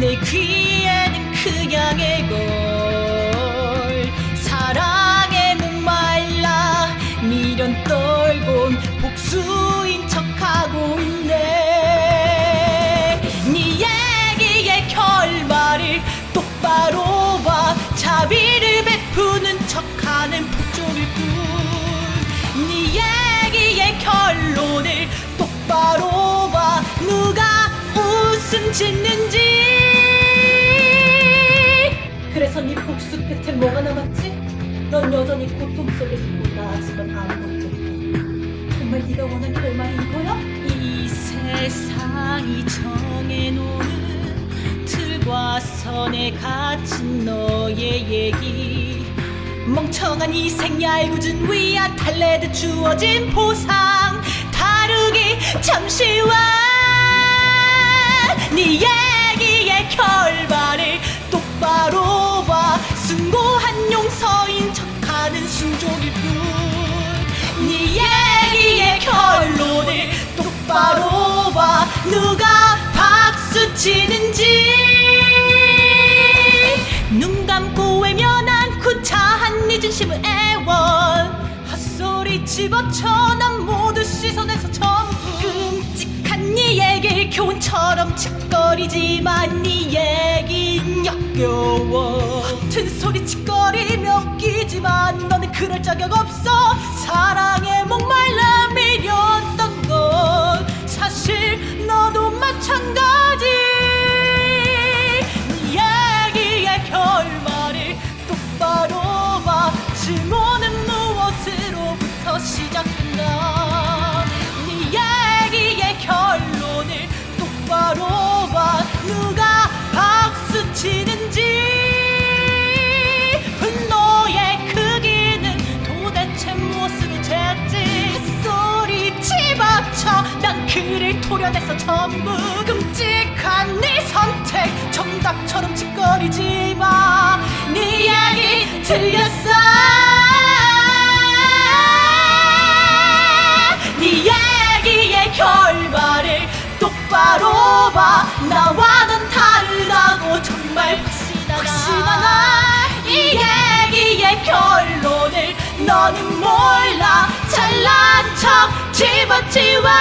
내 귀에는 그냥의 골 사랑에 목말라 미련 떨곤 복수인 척하고 있네. 네 얘기의 결말을 똑바로 봐. 자비를 베푸는 척하는 폭종일 뿐네 얘기의 결론을 똑바로 봐. 누가 웃음 짓는지 네 복수 끝에 뭐가 남았지? 넌 여전히 고통 속에 있고 나아지만 아무것도 없고 정말 네가 원한 결말이 이거야? 이 세상이 정해놓은 틀과 선에 갇힌 너의 얘기 멍청한 이 생얄궂은 위아 탈레드 주어진 보상 누가 박수 치는지. 눈 감고 외면한 구차한 네 진심을 애원 헛소리 집어쳐 난 모두 씻어내서 전부 끔찍한 네 얘길 교훈처럼 짓거리지만 네 얘긴 역겨워. 같은 소리 짓거리며 끼지만 너는 그럴 자격 없어. 사랑에 목말라 토려내서 전부 끔찍한 네 선택. 정답처럼 짓거리지 마네 이야기 틀렸어. 네 얘기의 결말을 똑바로 봐. 나와는 다르다고 정말 확신하나 이 얘기의 결론을 너는 몰라. 잘난 척 집어치워